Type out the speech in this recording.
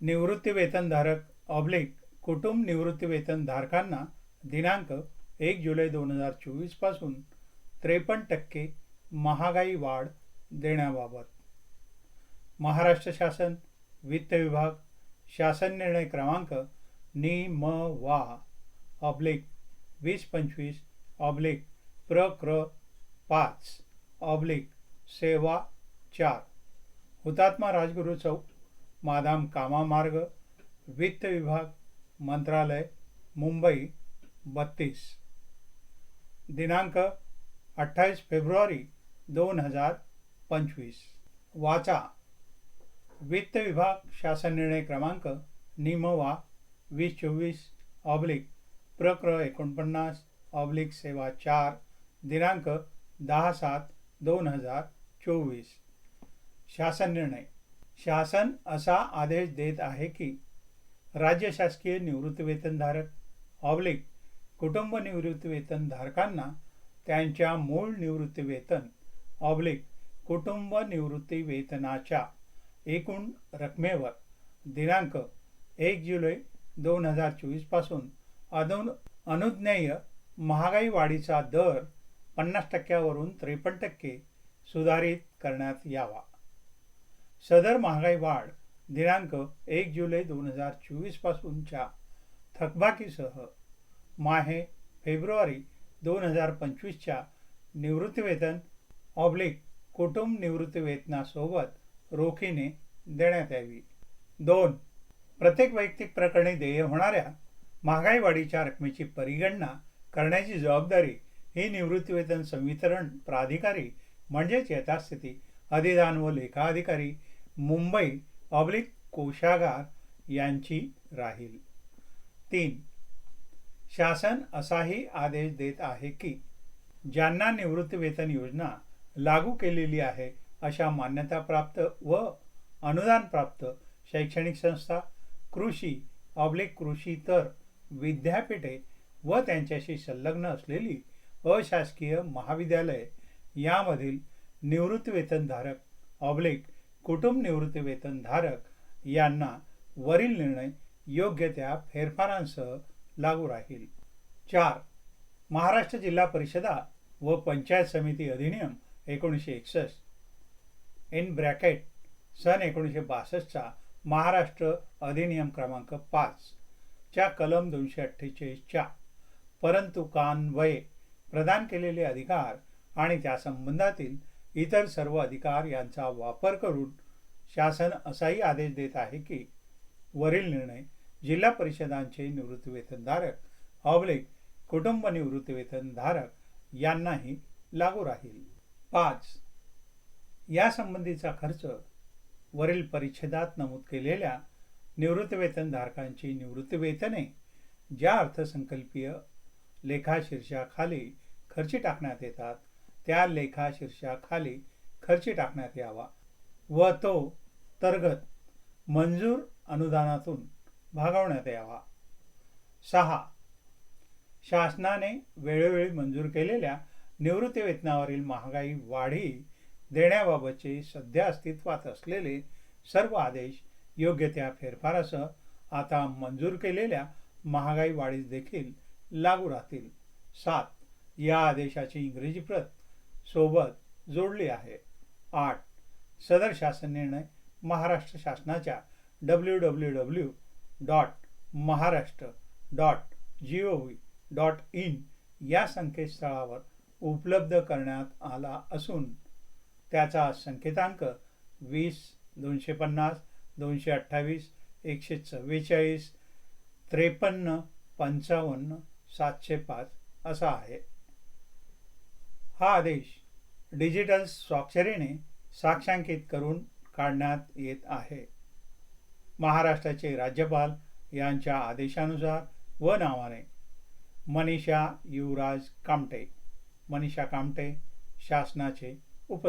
निवृत्तीवेतनधारक ऑब्लिक कुटुंब निवृत्तीवेतनधारकांना दिनांक एक जुलै दोन हजार चोवीसपासून त्रेपन्न टक्के महागाई वाढ देण्याबाबत. महाराष्ट्र शासन वित्त विभाग शासन निर्णय क्रमांक नि म वा ऑब्लिक वीस पंचवीस ऑब्लिक प्र क्र पाच ऑब्लिक सेवा चार. हुतात्मा राजगुरू चौक मादाम कामा मार्ग वित्त विभाग मंत्रालय मुंबई बत्तीस. दिनांक अठ्ठावीस फेब्रुवारी दोन हजार पंचवीस. वाचा. वित्त विभाग शासन निर्णय क्रमांक निमवा वीस चोवीस ऑब्लिक प्रक्र एकोणपन्नास ऑब्लिक सेवा चार दिनांक दहा सात दोन हजार चोवीस. शासन निर्णय. शासन असा आदेश देत आहे की राज्य शासकीय निवृत्तीवेतनधारक ऑब्लिक कुटुंब निवृत्तीवेतनधारकांना त्यांच्या मूळ निवृत्तीवेतन ऑब्लिक कुटुंब निवृत्तीवेतनाच्या एकूण रकमेवर दिनांक एक जुलै दोन हजार चोवीसपासून अनु अनुज्ञेय महागाई वाढीचा दर पन्नास टक्क्यावरून त्रेपन्न टक्के सुधारित करण्यात यावा. सदर महागाई वाढ दिनांक एक जुलै दोन हजार चोवीसपासूनच्या थकबाकीसह माहे फेब्रुवारी दोन हजार पंचवीसच्या निवृत्तीवेतन ऑब्लिक कुटुंब निवृत्तीवेतनासोबत रोखीने देण्यात यावी. दोन प्रत्येक वैयक्तिक प्रकरणी देय होणाऱ्या महागाई वाढीच्या रकमेची परिगणना करण्याची जबाबदारी ही निवृत्तीवेतन संवितरण प्राधिकारी म्हणजेच यथास्थिती अधिदान व लेखा अधिकारी मुंबई ऑब्लिक कोशागार यांची राहील. तीन शासन असाही आदेश देत आहे की ज्यांना निवृत्तीवेतन योजना लागू केलेली आहे अशा मान्यताप्राप्त व अनुदानप्राप्त शैक्षणिक संस्था कृषी ऑब्लिक कृषी तर विद्यापीठे व त्यांच्याशी संलग्न असलेली अशासकीय महाविद्यालय यामधील निवृत्तीवेतनधारक ऑब्लिक कुटुंब निवृत्तीवेतनधारक यांना वरील निर्णय योग्य त्या फेरफारांसह लागू राहील. चार महाराष्ट्र जिल्हा परिषदा व पंचायत समिती अधिनियम एकोणीसशे एकसष्ट इन ब्रॅकेट सन एकोणीसशे बासष्टचा महाराष्ट्र अधिनियम क्रमांक पाच च्या कलम दोनशे अठ्ठेचाळीसच्या परंतु कान्वये प्रदान केलेले अधिकार आणि त्या संबंधातील इतर सर्व अधिकार यांचा वापर करून शासन असाही आदेश देत आहे की वरील निर्णय जिल्हा परिषदांचे निवृत्तीवेतनधारक ऑब्लिक कुटुंब निवृत्तीवेतनधारक यांनाही लागू राहील. पाच यासंबंधीचा खर्च वरील परिच्छेदात नमूद केलेल्या निवृत्तीवेतनधारकांची निवृत्तीवेतने ज्या अर्थसंकल्पीय लेखाशीर्षाखाली खर्ची टाकण्यात येतात त्या लेखाशीर्षाखाली खर्ची टाकण्यात यावा. व तो तरगत मंजूर अनुदानातून भागवण्यात यावा. सहा. शासनाने वेळोवेळी मंजूर केलेल्या निवृत्तीवेतनावरील महागाई वाढी देण्याबाबतचे सध्या अस्तित्वात असलेले सर्व आदेश योग्य त्या फेरफारासह आता मंजूर केलेल्या महागाई वाढीस देखील लागू राहतील. सात. या आदेशाची इंग्रजी प्रत सोबत जोडली आहे. आठ. सदर शासन निर्णय महाराष्ट्र शासनाच्या W W W dot Maharashtra dot G O V dot in या संकेतस्थळावर उपलब्ध करण्यात आला असून त्याचा संकेतांक वीस दोनशे पन्नास दोनशे अठ्ठावीस एकशे चव्वेचाळीस त्रेपन्न पंचावन्न सातशे पाच असा आहे. हा आदेश डिजिटल स्वाक्षरीने साक्षांकित करून काढण्यात येत आहे. महाराष्ट्राचे राज्यपाल यांच्या आदेशानुसार व नावाने मनीषा युवराज कामटे मनीषा कामटे शासनाचे उपस